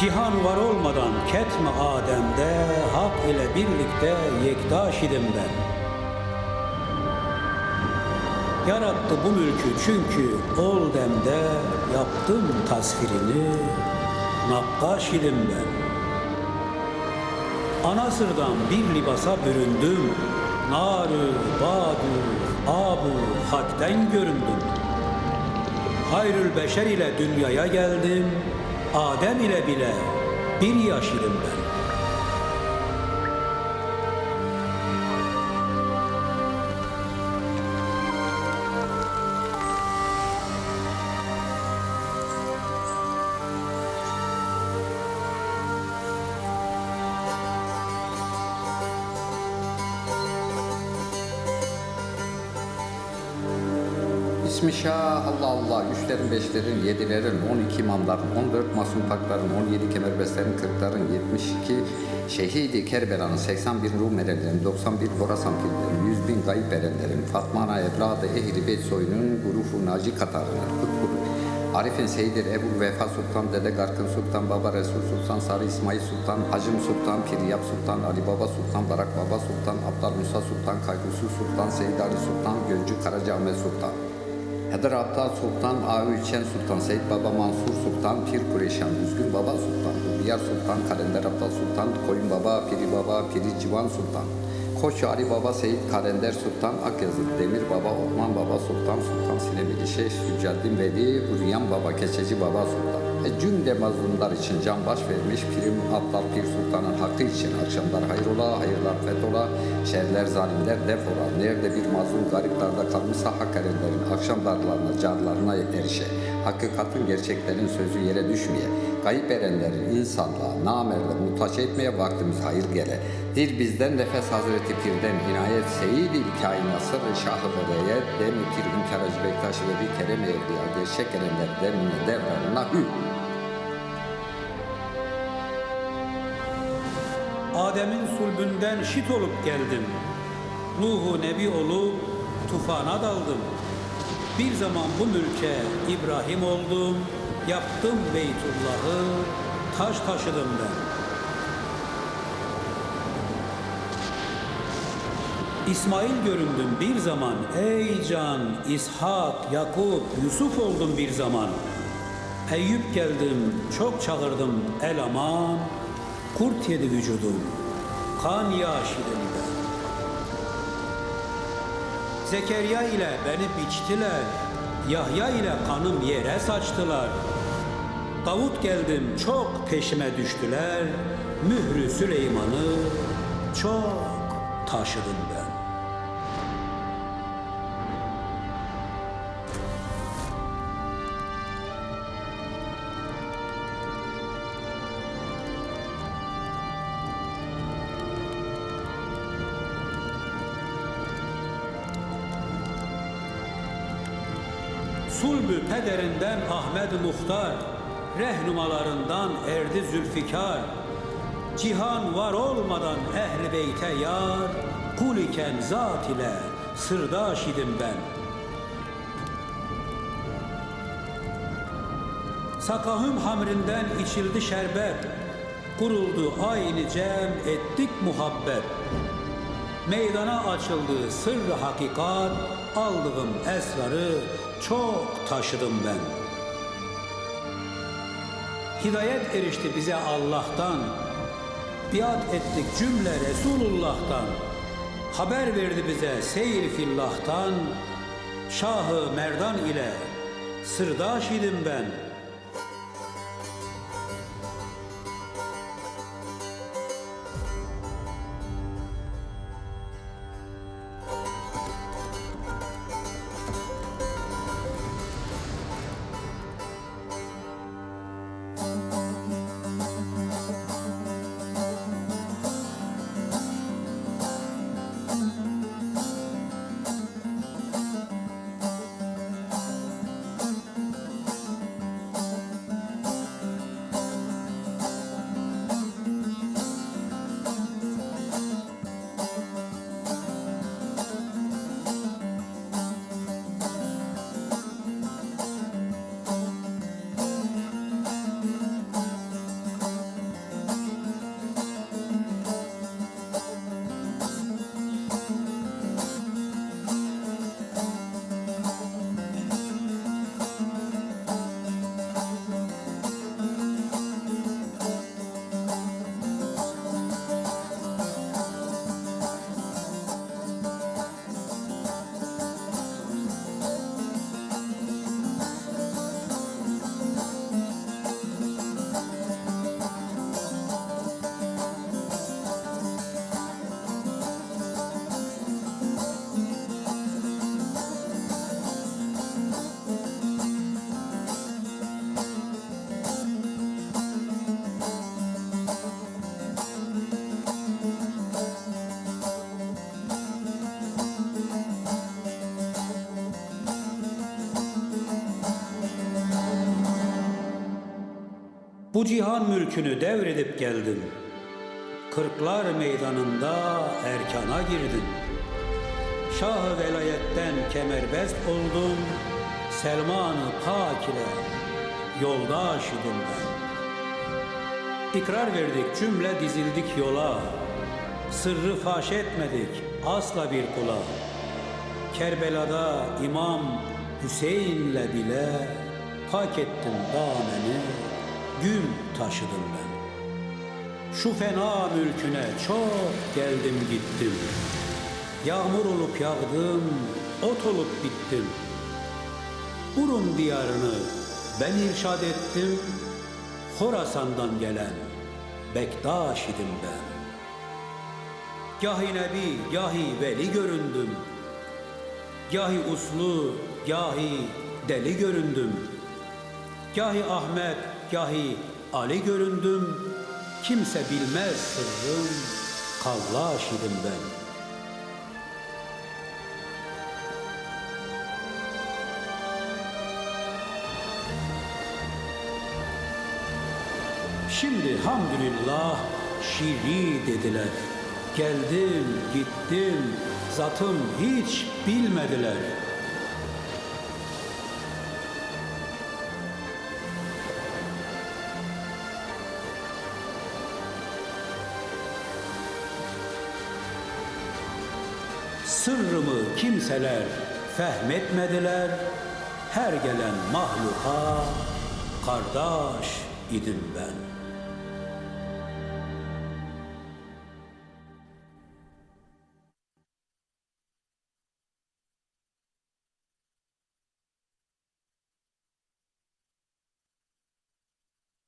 Cihan var olmadan ketme Adem'de Hak ile birlikte yektaş idim ben. Yarattı bu mülkü çünkü ol demde yaptım tasvirini nakkaş idim ben. Ana sırdan bir libasa büründüm. Narı, badu, abu, hakten göründüm. Hayrül beşer ile dünyaya geldim. Adem ile bile bir yaş ben. Allah Allah, üçlerin, beşlerin, yedilerin, on iki imamların, on dört masum pakların, on yedi kemerbestlerin, kırkların, yetmiş iki şehidi Kerbela'nın, seksen bin Rum erelerin, doksan bir Horasan filmlerin, yüz bin gayip erenlerin, Fatma Ana evladı Ehli Beyt soyunun, Gurufu Naci Katarı'nın, Arif'in Seyidir Ebu Vefa Sultan, Dede Garkın Sultan, Baba Resul Sultan, Sarı İsmail Sultan, Hacım Sultan, Piryap Sultan, Ali Baba Sultan, Barak Baba Sultan, Abdal Musa Sultan, Kaygusu Sultan, Seyid Ali Sultan, Gölcü Karacaahmet Sultan. Heder Abdal Sultan, Avüçen Sultan, Seyit Baba Mansur Sultan, Pir Kureyşan, Düzgün Baba Sultan, Diyar Sultan, Kalender Abdal Sultan, Koyun Baba, Piri Baba, Piri Civan Sultan, Koç Ali Baba, Seyit Kalender Sultan, Akyazı, Demir Baba, Osman Baba Sultan, Sultan Sinemili Şeyh, Süccadin Veli, Üryan Baba, Keçeci Baba Sultan. E cümle mazlumlar için can baş vermiş Pirim Abdal Pir Sultan'ın hakkı için akşamlar hayrola, hayırlar fethola, şerler zalimler defola. Nerede bir mazlum gariplarda kalmışsa hak erenlerin akşam darlarına, carlarına erişe. Hakikatin gerçeklerin sözü yere düşmeye. Kayıp erenlerin insanlığa, namerle muhtaç etmeye vaktimiz hayır gele. Dil bizden nefes Hazreti Pir'den inayet seyid-i kainat sırrı şahı veleye dem pir hünkâr Hacı ve bir kerem evliya gerçek erenler demine devranına hü. Adem'in sulbünden şit olup geldim. Nuhu nebi olup tufana daldım. Bir zaman bu mülke İbrahim oldum. Yaptım Beytullah'ı, taş taşıdım ben. İsmail göründüm bir zaman. Ey can, İshak, Yakup, Yusuf oldum bir zaman. Eyüp geldim, çok çağırdım el aman. Kurt yedi vücudum, kan yaş idim ben. Zekeriya ile beni biçtiler, Yahya ile kanım yere saçtılar. Davut geldim, çok peşime düştüler, mührü Süleyman'ı çok taşıdım ben. Sulbü pederinden Ahmet Muhtar, rehnumalarından erdi Zülfikar. Cihan var olmadan ehli beyte yar, kul iken zat ile sırdaş idim ben. Sakahım hamrinden içildi şerbet, kuruldu aynı cem ettik muhabbet. Meydana açıldı sırrı hakikat, aldığım esrarı çok taşıdım ben. Hidayet erişti bize Allah'tan, biat ettik cümle Resulullah'tan. Haber verdi bize seyir fillah'tan, Şahı Merdan ile sırdaş idim ben. Bu cihan mülkünü devredip geldim. Kırklar meydanında erkana girdim. Şah-ı velayetten kemerbest oldum. Selman-ı Pak ile yoldaş idim ben. İkrar verdik cümle dizildik yola. Sırrı faş etmedik asla bir kula. Kerbela'da İmam Hüseyin'le bile pak ettim dameni, gül taşıdım ben. Şu fena mülküne çok geldim gittim. Yağmur olup yağdım, ot olup bittim. Urun diyarını ben irşad ettim. Horasan'dan gelen Bektaş idim ben. Gahi nebi, gahi veli göründüm. Gahi uslu, gahi deli göründüm. Gahi Ahmet, gahi Ali göründüm. Kimse bilmez sırrım, kallaş idim ben. Şimdi hamdülillah şiri dediler. Geldim, gittim, zatım hiç bilmediler. Sırrımı kimseler fehmetmediler. Her gelen mahluka kardeş idim ben.